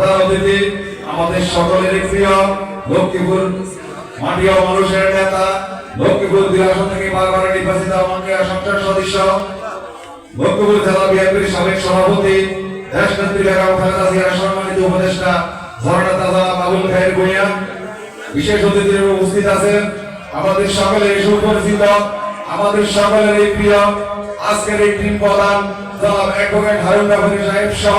প্রধান অতিথি আমাদের সকলের প্রিয় লক্ষ্মীপুর মাটিয়া মানুষের নেতা, লক্ষ্মীপুর দুই থেকে বারবার নির্বাচিত মন্ত্রীরা সংসদ সদস্য, লক্ষ্মীপুর জেলা বিএনপির সাবেক সভাপতি দেশ নেত্রী বেগম খালেদা জিয়ার সম্মানিত উপদেষ্টা ঝর্ণা তাজা বাবুল খায়ের ভূঁইয়া বিশেষ অতিথি উপস্থিত আছেন আমাদের সকলের সুপরিচিত, আমাদের সকলের এই প্রিয়, আজকের এই টিম প্রধান জনাব অ্যাডভোকেট হারুন সাহেব সহ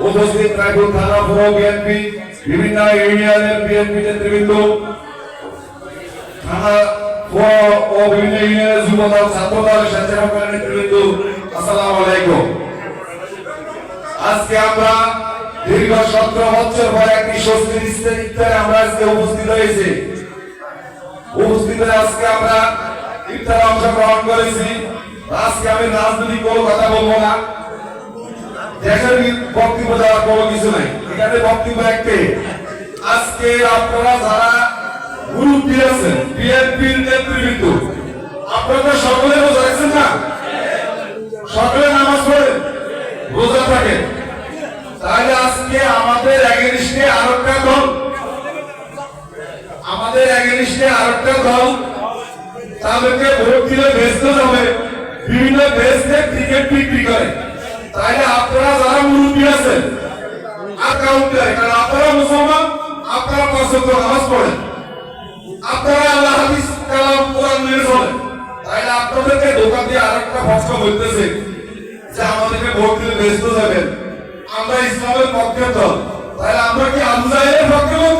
উপস্থিত রায়পুর থানা পুরো বিএনপি বিভিন্ন ইউনিয়নের বিএনপি নেতৃবৃন্দ, থানা ও বিভিন্ন ইউনিয়নের যুবদল, ছাত্রদল, স্বেচ্ছাসেবকের নেতৃবৃন্দ, আসসালামু আলাইকুম। আজকে আমরা দীর্ঘ সতেরো বছর পর একটি স্বস্তির ইফতারে আমরা আজকে উপস্থিত হয়েছি। উপস্থিত আজকে আমরা ইফতারে অংশগ্রহণ করেছি। আজকে আমি রাজনৈতিক কোনো কথা বলব না। দেশের বক্তব্য দেওয়ার কোনো কিছু নাই। এখানে বক্তব্য একটাই। আজকে আপনারা যারা গ্রুপ দিয়েছেন বিএনপির নেতৃবৃন্দ, আপনারা সকলে রোজা রাখছেন না? সকলে নামাজ পড়েন, রোজা থাকেন। তাহলে আজকে আমাদের এগেনিস্টে আরেকটা দল, আমাদের এগেনিস্টে আরেকটা দল, তাদেরকে ভোট দিলে বেচতে হবে বিভিন্ন দেশে ক্রিকেট বিক্রি করে। তাহলে আপনারা যারা মুরব্বী আছেন আকাউন্ট দেয় কারণ আপনারা মুসলমান, আপনারা ওয়াক্ত নামাজ পড়েন। আপনারা আল্লাহ হাদিস, কালাম, কোরআন মেনে চলেন। তাহলে আপনাদেরকে দোকান দিয়ে আরেকটা ফসকা বলতেছে যে আমাদেরকে ভোট দিলে বেচতে যাবেন আমরা ইসলামের পক্ষে দল তাহলে আমরা কি আবু জাহেলের পক্ষে লোক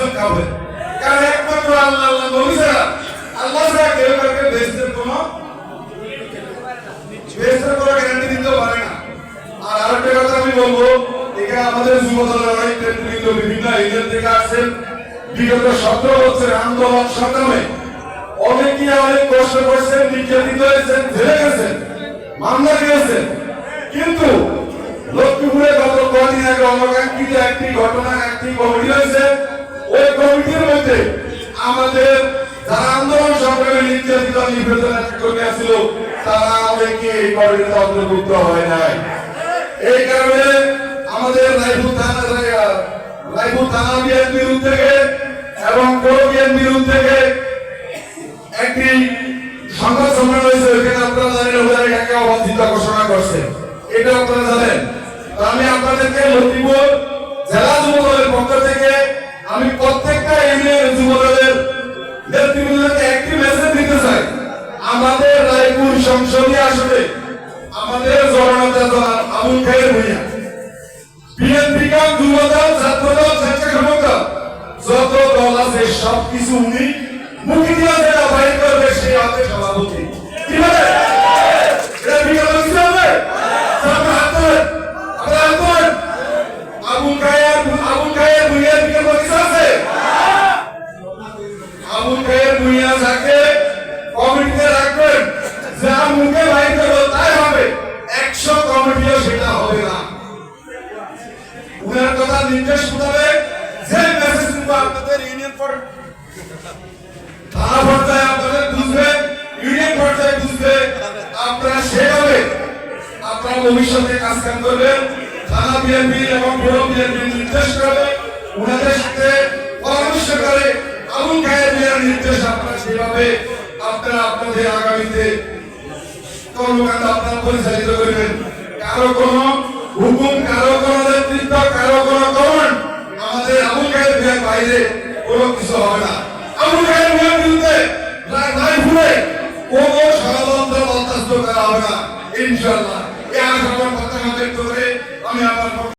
একজন কাফের কারণ একমাত্র আল্লাহ আল্লাহ নবী ছাড়া আল্লাহ ছাড়া কেউ কাউকে বেহেস্তের কোনো বেহেস্তের কোনো গ্যারান্টি দিতে পারে না। আর আরেকটা কথা আমি বলব, এখানে আমাদের যুব দলের অনেক নেতৃবৃন্দ বিভিন্ন ইউনিয়ন থেকে আসছেন। বিগত সতেরো বছরের আন্দোলন সংগ্রামে অনেকে অনেক কষ্ট করেছেন, নির্যাতিত হয়েছেন জেলে গেছেন, মামলা দিয়েছেন। কিন্তু লক্ষ্মীপুরে গত কদিন আগে অনাকাঙ্ক্ষিত একটি ঘটনা, একটি কমিটি হয়েছে ওই কমিটির মধ্যে আমাদের যারা আন্দোলন সংগ্রামে নির্যাতিত নিবেদন করে আসছিল তারা অনেকে এই কমিটিতে অন্তর্ভুক্ত হয় নাই। এই কারণে আমাদের রায়পুর থানা রায়পুর থানা বিএনপির উদ্যোগে এবং পৌর বিএনপির উদ্যোগে একটি সংবাদ সম্মেলন হয়েছে ওইখানে আপনারা জানেন ওদের এটাকে অবাঞ্ছিত ঘোষণা করছে। এটা আপনারা জানেন। আমি আপনাদেরকে লক্ষ্মীপুর জেলা যুব পক্ষ থেকে আমি প্রত্যেকটা ইউনিয়ন যুব দলের নেতৃবৃন্দকে একটি মেসেজ দিতে চাই। আমাদের রায়পুর সংসদীয় আসনে আমাদের জননেতা জনাব আবুল খায়ের ভূঁইয়া বিএনপি কা যুবদল যত দল আছে সবকিছু উনি মুখে দিয়ে বাইর করবে সেই হবে সভাপতি। আপনারা ভবিষ্যতে কাজ কাম করবেন? থানা বিএনপি এবং পুরো বিএনপি নির্দেশ করবে। উনাদের সাথে পরামর্শ করে আবুল খায়ের মিয়ার নির্দেশ আপনারা সেভাবে আপনারা আপনাদের আগামীতে কর্মকাণ্ড আপনারা পরিচালিত করবেন। কারও কোনো হুকুম, কারও কোনো নেতৃত্ব, কারও কোনো কমান্ড আমাদের আবুল খায়ের মিয়ার বাইরে কোনো কিছু হবে না। আবুল খায়ের মিয়ার বিরুদ্ধে নাই ফুলে কোনো ষড়যন্ত্র বরদাস্ত করা হবে না, ইনশাআল্লাহ। আমি আমার